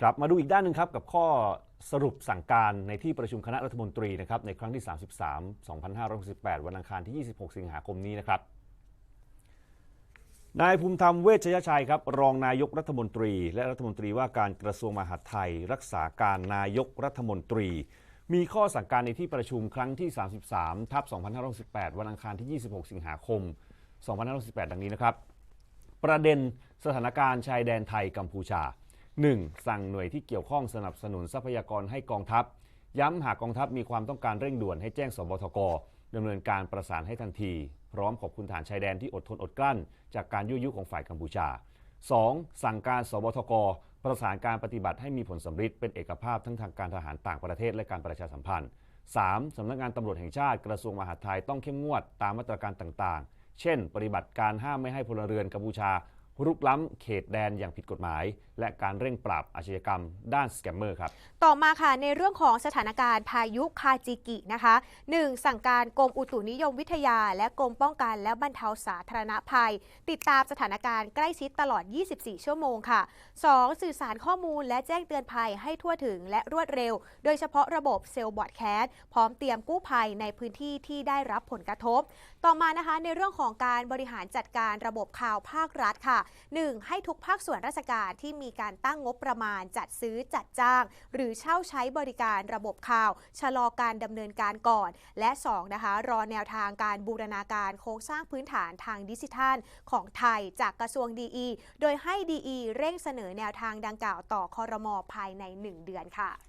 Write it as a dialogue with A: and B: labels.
A: ครับมาดูอีกด้านหนึ่งครับกับข้อสรุปสั่งการในที่ประชุมคณะรัฐมนตรีนะครับในครั้งที่ 33 2568 วันอังคารที่ 26 สิงหาคมนี้นะครับ นายภูมิธรรมเวชยชัยครับ รองนายกรัฐมนตรี และรัฐมนตรีว่าการกระทรวงมหาดไทย รักษาการนายกรัฐมนตรี มีข้อสั่งการในที่ประชุมครั้งที่ 33 ทับ 2568 วันอังคารที่ 26 สิงหาคม 2568 ดังนี้นะครับ ประเด็นสถานการณ์ชายแดนไทยกัมพูชา 1. สั่งหน่วยที่เกี่ยวข้องสนับสนุนทรัพยากรให้กองทัพ ย้ำหากกองทัพมีความต้องการเร่งด่วนให้แจ้งสบทกดำเนินการประสานให้ทันที พร้อมขอบคุณฐานชายแดนที่อดทนอดกลั้น จากการยั่วยุของฝ่ายกัมพูชา 2. สั่งการสบทก ประสานการปฏิบัติให้มีผลสำฤทธิ์เป็นเอกภาพทั้งทางการทหารต่างประเทศและการประชาสัมพันธ์ 3. สำนักงานตำรวจแห่งชาติกระทรวงมหาดไทยต้องเข้มงวดตามมาตรการต่างๆ เช่น ปฏิบัติการห้ามไม่ให้พลเรือนกัมพูชา รุกล้ำเขตแดนอย่างผิดกฎหมาย และการเร่งปราบอาชญากรรมด้านสแกมเมอร์ครับ
B: ต่อมาค่ะในเรื่องของสถานการณ์พายุคาจิกินะคะ 1. สั่งการกรมอุตุนิยมวิทยา และกรมป้องกันและบรรเทาสาธารณภัย ติดตามสถานการณ์ใกล้ชิดตลอด 24 ชั่วโมงค่ะ 2. สื่อสารข้อมูลและแจ้งเตือนภัยให้ทั่วถึงและรวดเร็ว โดยเฉพาะระบบเซลล์บอร์ดแคสพร้อมเตรียมกู้ภัยในพื้นที่ที่ได้รับผลกระทบ ต่อมานะคะในเรื่องของการบริหารจัดการระบบข่าวภาครัฐค่ะ 1. ให้ทุกภาคส่วนราชการที่มีการตั้งงบประมาณ จัดซื้อจัดจ้าง หรือเช่าใช้บริการระบบข่าว ชะลอการดำเนินการก่อน และ 2. นะคะ รอแนวทางการบูรณาการโครงสร้างพื้นฐานทางดิจิทัล ของไทยจากกระทรวงดีโดยให้ดีเร่งเสนอแนวทางดังกล่าวต่อคอรมอภายใน 1 เดือนค่ะ